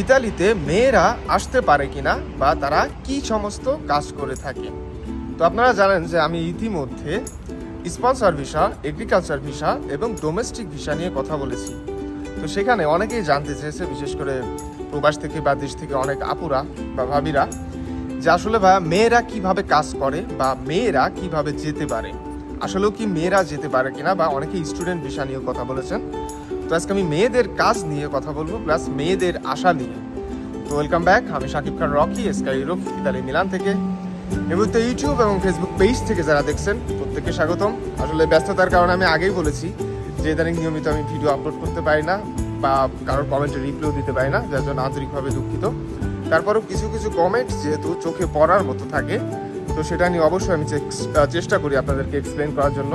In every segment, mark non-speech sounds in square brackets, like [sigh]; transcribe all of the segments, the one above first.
ইতালিতে মেয়েরা আসতে পারে কিনা বা তারা কি সমস্ত কাজ করে থাকে। তো আপনারা জানেন যে আমি ইতিমধ্যে স্পন্সর ভিসা, এগ্রিকালচার ভিসা এবং ডোমেস্টিক ভিসা নিয়ে কথা বলেছি। তো সেখানে অনেকেই জানতে চেয়েছে, বিশেষ করে প্রবাস থেকে বা দেশ থেকে অনেক আপুরা বা ভাবিরা, যে আসলে ভাইয়া মেয়েরা কীভাবে কাজ করে বা মেয়েরা কীভাবে যেতে পারে? আসলেও কি মেয়েরা যেতে পারে কিনা বা অনেকে স্টুডেন্ট ভিসা নিয়ে কথা বলেছেন। আজকে আমি মেয়েদের কাজ নিয়ে কথা বলব, প্লাস মেয়েদের আশা নিয়ে। তো ওয়েলকাম ব্যাক আমি Shakib Khan, Rocky Sky Europe Italy, Milan থেকে। এবং তো ইউটিউব এবং ফেসবুক পেজ থেকে যারা দেখছেন, প্রত্যেককে স্বাগতম। আসলে ব্যস্ততার কারণে আমি আগেই বলেছি যে ইদানিং নিয়মিত আমি ভিডিও আপলোড করতে পারি না বা কারোর কমেন্টে রিপ্লাই দিতে পারি না, যার জন্য আন্তরিকভাবে দুঃখিত। তারপরেও কিছু কিছু কমেন্ট যেহেতু চোখে পড়ার মতো থাকে, তো সেটা নিয়ে অবশ্যই আমি চেষ্টা করি আপনাদেরকে এক্সপ্লেন করার জন্য।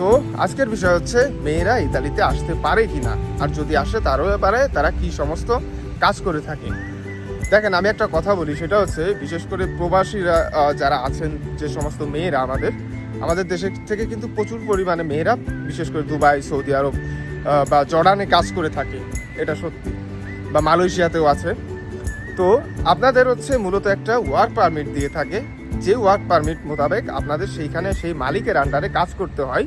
তো আজকের বিষয় হচ্ছে, মেয়েরা ইতালিতে আসতে পারে কি না আর যদি আসে, তারও ব্যাপারে তারা কি সমস্ত কাজ করে থাকে? দেখেন, আমি একটা কথা বলি, সেটা হচ্ছে বিশেষ করে প্রবাসীরা যারা আছেন, যে সমস্ত মেয়েরা আমাদের আমাদের দেশে থেকে কিন্তু প্রচুর পরিমাণে মেয়েরা, বিশেষ করে দুবাই, সৌদি আরব বা জর্ডানে কাজ করে থাকে, এটা সত্যি, বা মালয়েশিয়াতেও আছে। তো আপনাদের হচ্ছে মূলত একটা ওয়ার্ক পারমিট দিয়ে থাকে, যে ওয়ার্ক পারমিট মোতাবেক আপনাদের সেইখানে সেই মালিকের আন্ডারে কাজ করতে হয়।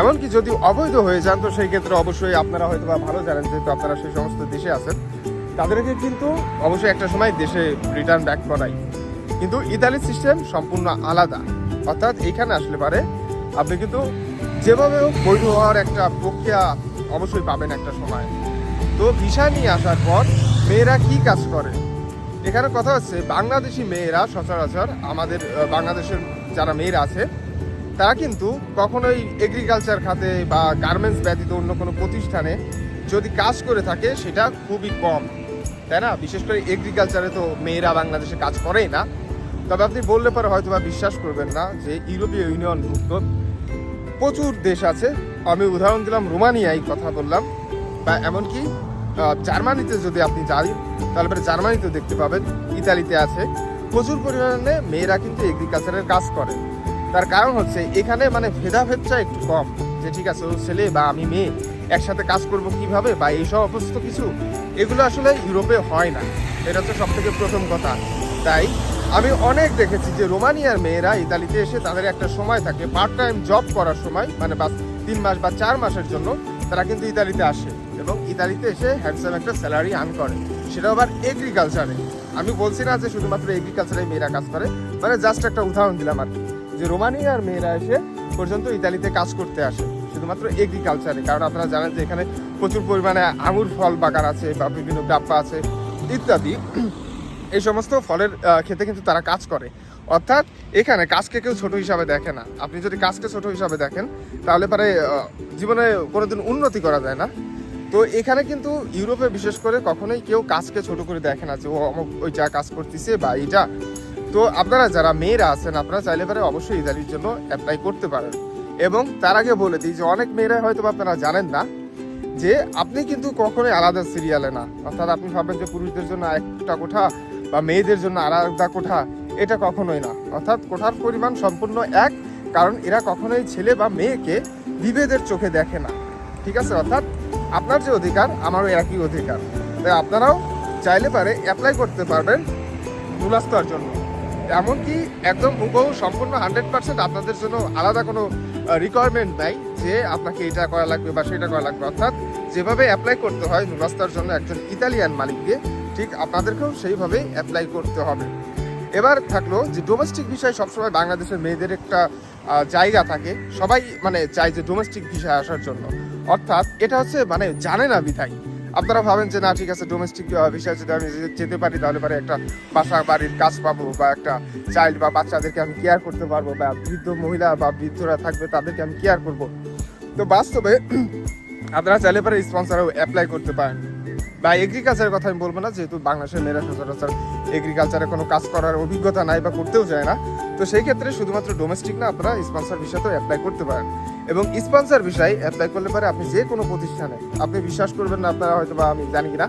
এমনকি যদি অবৈধ হয়ে যান, তো সেই ক্ষেত্রে অবশ্যই আপনারা হয়তো বা ভালো জানেন, যেহেতু আপনারা সেই সমস্ত দেশে আছেন। তাদেরকে কিন্তু অবশ্যই একটা সময় দেশে রিটার্ন ব্যাক করাই। কিন্তু ইতালির সিস্টেম সম্পূর্ণ আলাদা। অর্থাৎ এখানে আসলে পারে, আপনি কিন্তু যেভাবে হোক বৈধ হওয়ার একটা প্রক্রিয়া অবশ্যই পাবেন একটা সময়। তো ভিসা নিয়ে আসার পর মেয়েরা কি কাজ করে? এখানে কথা হচ্ছে, বাংলাদেশি মেয়েরা সচরাচর আমাদের বাংলাদেশের যারা মেয়েরা আছে তারা কিন্তু কখনোই এগ্রিকালচার খাতে বা গার্মেন্টস ব্যতীত অন্য কোনো প্রতিষ্ঠানে যদি কাজ করে থাকে, সেটা খুবই কম। তাই না? বিশেষ করে এগ্রিকালচারে তো মেয়েরা বাংলাদেশে কাজ করেই না। তবে আপনি বললে পরে হয়তো বা বিশ্বাস করবেন না যে ইউরোপীয় ইউনিয়ন মুক্ত প্রচুর দেশ আছে। আমি উদাহরণ দিলাম রোমানিয়ায় কথা বললাম। বা এমনকি জার্মানিতে যদি আপনি যান, তাহলে পরে জার্মানিতে দেখতে পাবেন, ইতালিতে আছে। প্রচুর পরিমাণে মেয়েরা কিন্তু এগ্রিকালচারের কাজ করে। তার কারণ হচ্ছে এখানে মানে ভেদাভেদটা একটু কম যে ঠিক আছে, ও ছেলে বা আমি মেয়ে, একসাথে কাজ করব কীভাবে বা এইসব অবস্থা কিছু, এগুলো আসলে ইউরোপে হয় না। এটা হচ্ছে সব থেকে প্রথম কথা। তাই আমি অনেক দেখেছি যে রোমানিয়ার মেয়েরা ইতালিতে এসে তাদের একটা সময় থাকে পার্ট টাইম জব করার সময় মানে বাস, তিন মাস বা চার মাসের জন্য তারা কিন্তু ইতালিতে আসে এবং ইতালিতে এসে হ্যান্ডসাম একটা স্যালারি আর্ন করে। সেটা আবার এগ্রিকালচারে আমি বলছি না যে শুধুমাত্র এগ্রিকালচারে মেয়েরা কাজ করে মানে জাস্ট একটা উদাহরণ দিলাম আর কি। যে রোমানিয়ার মেয়েরা এসে পর্যন্ত ইতালিতে কাজ করতে আসে, শুধুমাত্র এগ্রিকালচারে কারণ আপনারা জানেন যে এখানে প্রচুর পরিমাণে আঙুর ফল বাগান আছে বা বিভিন্ন ডাব্বা আছে, ইত্যাদি। এই সমস্ত ফলের খেতে কিন্তু তারা কাজ করে। অর্থাৎ এখানে কাজকে কেউ ছোট হিসাবে দেখে না। আপনি যদি কাজকে ছোট হিসাবে দেখেন, তাহলে পরে জীবনে কোনোদিন উন্নতি করা যায় না। তো এখানে কিন্তু ইউরোপে বিশেষ করে কখনোই কেউ কাজকে ছোট করে দেখে না যে, ও অমুক ওই যা কাজ করতেছে বা এইটা। তো আপনারা যারা মেয়েরা আছেন, আপনারা চাইলে পারে অবশ্যই ইতালির জন্য অ্যাপ্লাই করতে পারেন। এবং তার আগে বলে দিই যে অনেক মেয়েরা হয়তো আপনারা জানেন না যে আপনি কিন্তু কখনোই আলাদা সিরিয়ালে না। অর্থাৎ আপনি ভাববেন যে পুরুষদের জন্য একটা কোঠা বা মেয়েদের জন্য আলাদা কোঠা, এটা কখনোই না। অর্থাৎ কোঠার পরিমাণ সম্পূর্ণ এক, কারণ এরা কখনোই ছেলে বা মেয়েকে বিভেদের চোখে দেখে না। ঠিক আছে? অর্থাৎ আপনার যে অধিকার, আমারও একই অধিকার। তাই আপনারাও চাইলে পারে অ্যাপ্লাই করতে পারবেন নুলাস্তর জন্য। এমনকি একদম হুবহু সম্পূর্ণ হান্ড্রেড পার্সেন্ট আপনাদের জন্য আলাদা কোনো রিকোয়ারমেন্ট নাই যে আপনাকে এটা করা লাগবে বা সেটা করা লাগবে। অর্থাৎ যেভাবে অ্যাপ্লাই করতে হয় নুলাস্তার জন্য একজন ইতালিয়ান মালিককে, ঠিক আপনাদেরকেও সেইভাবেই অ্যাপ্লাই করতে হবে। এবার থাকল যে ডোমেস্টিক বিষয় সবসময় বাংলাদেশের মেয়েদের একটা জায়গা থাকে। সবাই মানে চায় যে ডোমেস্টিক বিষয় আসার জন্য। অর্থাৎ এটা হচ্ছে মানে জানে না বিধায়। আপনারা ভাবেন যে, না, ঠিক আছে ডোমেস্টিক বিষয় যদি আমি যেতে পারি, তাহলে পরে একটা বাসা বাড়ির কাজ পাবো বা একটা চাইল্ড বা বাচ্চাদেরকে আমি কেয়ার করতে পারব বা বৃদ্ধ মহিলা বা বৃদ্ধরা থাকবে, তাদেরকে আমি কেয়ার করব। তো বাস্তবে [clears throat] আপনারা চাইলে পরে স্পন্সারও অ্যাপ্লাই করতে পারেন। বা এগ্রিকালচারের কথা আমি বলব না, যেহেতু বাংলাদেশের মেয়েরা সচরাচর এগ্রিকালচারে কোনো কাজ করার অভিজ্ঞতা নাই বা করতেও যায় না। তো সেই ক্ষেত্রে শুধুমাত্র ডোমেস্টিক না, আপনারা স্পন্সর বিষয়তেও অ্যাপ্লাই করতে পারেন। এবং স্পন্সর বিষয় অ্যাপ্লাই করলে পারে আপনি যে কোনো প্রতিষ্ঠানে, আপনি বিশ্বাস করবেন না, আপনারা হয়তো বা আমি জানি না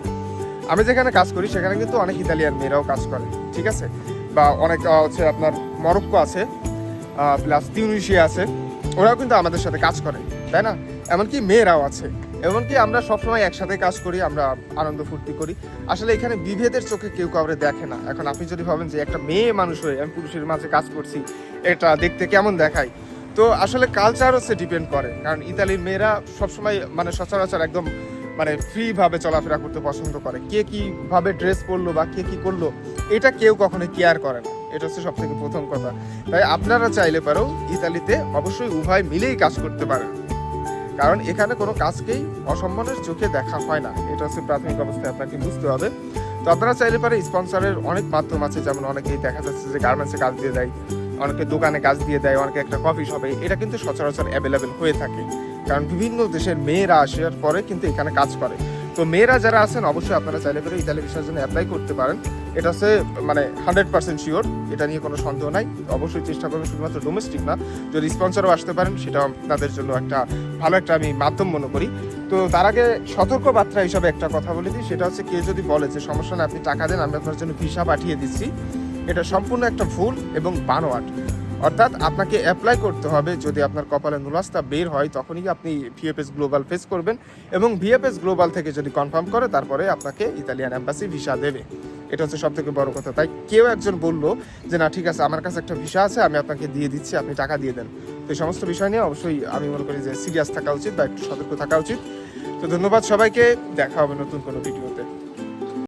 আমি যেখানে কাজ করি, সেখানে কিন্তু অনেক ইতালিয়ান মেয়েরাও কাজ করে, ঠিক আছে? বা অনেক হচ্ছে আপনার মরক্কো আছে প্লাস তিউনিশিয়া আছে, ওরাও কিন্তু আমাদের সাথে কাজ করে, তাই না? এমনকি মেয়েরাও আছে। এমনকি আমরা সবসময় একসাথে কাজ করি, আমরা আনন্দ ফুর্তি করি। আসলে এখানে বিভেদের চোখে কেউ কাউরে দেখে না। এখন আপনি যদি ভাবেন যে একটা মেয়ে মানুষ হয়ে আমি পুরুষের মাঝে কাজ করছি, এটা দেখতে কেমন দেখায়? তো আসলে কালচার হচ্ছে ডিপেন্ড করে। কারণ ইতালির মেয়েরা সবসময় মানে সচরাচর একদম মানে ফ্রিভাবে চলাফেরা করতে পছন্দ করে। কে কীভাবে ড্রেস পরলো বা কে কী করল, এটা কেউ কখনো কেয়ার করে না। এটা হচ্ছে সব থেকে প্রথম কথা। তাই আপনারা চাইলে পারো ইতালিতে অবশ্যই উভয় মিলেই কাজ করতে পারেন। কারণ এখানে কোনো কাজকেই অসম্মানের চোখে দেখা হয় না। এটা হচ্ছে প্রাথমিক অবস্থায় আপনাকে বুঝতে হবে। তো আপনারা চাইলে পারে স্পন্সরের অনেক মাধ্যম আছে, যেমন অনেকেই দেখা যাচ্ছে যে গার্মেন্টসে কাজ দিয়ে দেয়, অনেকে দোকানে কাজ দিয়ে দেয়, অনেকে একটা কফি শপে এটা কিন্তু সচরাচর অ্যাভেলেবেল হয়ে থাকে। কারণ বিভিন্ন দেশের মেয়েরা আসার পরে কিন্তু এখানে কাজ করে। তো মেয়েরা যারা আছেন, অবশ্যই আপনারা চাইলে পারে ইতালি ভিসার জন্য অ্যাপ্লাই করতে পারেন। এটা হচ্ছে মানে হান্ড্রেড পার্সেন্ট শিওর এটা নিয়ে কোনো সন্দেহ নাই। অবশ্যই চেষ্টা করবেন, শুধুমাত্র ডোমেস্টিক না, যদি স্পন্সরও আসতে পারেন সেটা আপনাদের জন্য একটা ভালো একটা আমি মাধ্যম মনে করি। তো তার আগে সতর্ক বার্তা হিসাবে একটা কথা বলে দিই, সেটা হচ্ছে কেউ যদি বলে যে, সমস্যা না আপনি টাকা দেন, আমি আপনার জন্য ভিসা পাঠিয়ে দিচ্ছি। এটা সম্পূর্ণ একটা ভুল এবং বানোয়াট। অর্থাৎ আপনাকে অ্যাপ্লাই করতে হবে। যদি আপনার কপালে নুলাস্তা বের হয়, তখনই আপনি ভিএফএস গ্লোবাল ফেস করবেন এবং ভিএফএস গ্লোবাল থেকে যদি কনফার্ম করে, তারপরে আপনাকে ইতালিয়ান অ্যাম্বাসি ভিসা দেবে। এটা হচ্ছে সব থেকে বড় কথা। তাই কেউ একজন বলল যে, না, ঠিক আছে, আমার কাছে একটা ভিসা আছে, আমি আপনাকে দিয়ে দিচ্ছি, আপনি টাকা দিয়ে দেন। তো এই সমস্ত বিষয় নিয়ে অবশ্যই আমি মনে করি যে সিরিয়াস থাকা উচিত বা একটু সতর্ক থাকা উচিত। তো ধন্যবাদ সবাইকে। দেখা হবে নতুন কোনো ভিডিও